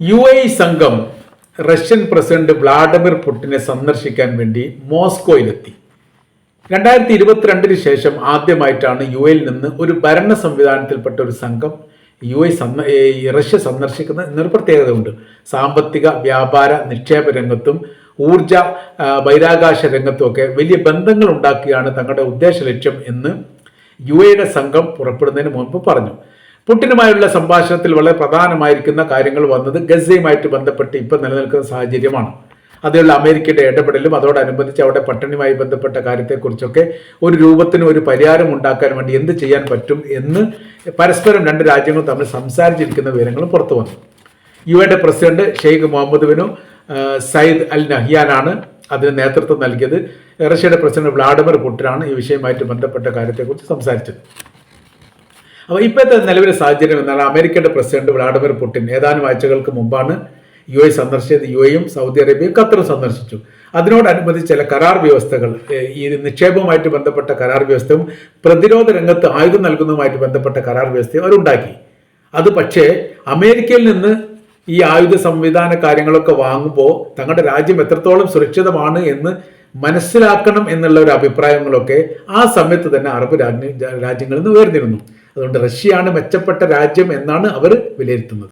U A സംഘം Russian president Vladimir പുടിനെ സന്ദർശിക്കാൻ വേണ്ടി മോസ്കോയിലെത്തി. രണ്ടായിരത്തി ഇരുപത്തിരണ്ടിന് ശേഷം ആദ്യമായിട്ടാണ് യു എയിൽ നിന്ന് ഒരു ഭരണ സംവിധാനത്തിൽപ്പെട്ട ഒരു സംഘം യു എ റഷ്യ സന്ദർശിക്കുന്ന എന്നൊരു പ്രത്യേകതയുണ്ട് സാമ്പത്തിക വ്യാപാര നിക്ഷേപ രംഗത്തും ഊർജ ബഹിരാകാശ രംഗത്തുമൊക്കെ വലിയ ബന്ധങ്ങൾ ഉണ്ടാക്കുകയാണ് തങ്ങളുടെ ഉദ്ദേശ ലക്ഷ്യം എന്ന് യു എയുടെ സംഘം പുറപ്പെടുന്നതിന് മുൻപ് പറഞ്ഞു. പുട്ടിനുമായുള്ള സംഭാഷണത്തിൽ വളരെ പ്രധാനമായിരിക്കുന്ന കാര്യങ്ങൾ വന്നത് ഗസയുമായിട്ട് ബന്ധപ്പെട്ട് ഇപ്പം നിലനിൽക്കുന്ന സാഹചര്യമാണ്. അതിലുള്ള അമേരിക്കയുടെ ഇടപെടലും അതോടനുബന്ധിച്ച് അവിടെ പട്ടിണിയുമായി ബന്ധപ്പെട്ട കാര്യത്തെക്കുറിച്ചൊക്കെ ഒരു രൂപത്തിന് ഒരു പരിഹാരം ഉണ്ടാക്കാൻ വേണ്ടി എന്ത് ചെയ്യാൻ പറ്റും എന്ന് പരസ്പരം രണ്ട് രാജ്യങ്ങൾ തമ്മിൽ സംസാരിച്ചിരിക്കുന്ന വിവരങ്ങളും പുറത്തു വന്നു. യു എയുടെ president Sheikh Mohammed bin Zayed Al നഹിയാനാണ് അതിന് നേതൃത്വം നൽകിയത്. റഷ്യയുടെ പ്രസിഡന്റ് വ്ളാഡിമിർ പുട്ടിനാണ് ഈ വിഷയമായിട്ട് ബന്ധപ്പെട്ട കാര്യത്തെക്കുറിച്ച് സംസാരിച്ചത്. അപ്പോൾ ഇപ്പോഴത്തെ നിലവിലെ സാഹചര്യം എന്നാൽ അമേരിക്കയുടെ പ്രസിഡന്റ് വ്ളാഡിമിർ പുടിൻ ഏതാനും ആഴ്ചകൾക്ക് മുമ്പാണ് യു എ സന്ദർശിച്ചത്. യു എയും സൗദി അറേബ്യയും ഖത്തറും സന്ദർശിച്ചു. അതിനോടനുബന്ധിച്ച് ചില കരാർ വ്യവസ്ഥകൾ ഈ നിക്ഷേപവുമായിട്ട് ബന്ധപ്പെട്ട കരാർ വ്യവസ്ഥയും പ്രതിരോധ രംഗത്ത് ആയുധം നൽകുന്നതുമായിട്ട് ബന്ധപ്പെട്ട കരാർ വ്യവസ്ഥയും അവരുണ്ടാക്കി. അത് പക്ഷേ അമേരിക്കയിൽ നിന്ന് ഈ ആയുധ സംവിധാന കാര്യങ്ങളൊക്കെ വാങ്ങുമ്പോൾ തങ്ങളുടെ രാജ്യം എത്രത്തോളം സുരക്ഷിതമാണ് എന്ന് മനസ്സിലാക്കണം എന്നുള്ള ഒരു അഭിപ്രായങ്ങളൊക്കെ ആ സമയത്ത് തന്നെ അറബ് രാജ്യ രാജ്യങ്ങളിൽ നിന്ന് ഉയർന്നിരുന്നു. അതുകൊണ്ട് റഷ്യയാണ് മെച്ചപ്പെട്ട രാജ്യം എന്നാണ് അവർ വിലയിരുത്തുന്നത്.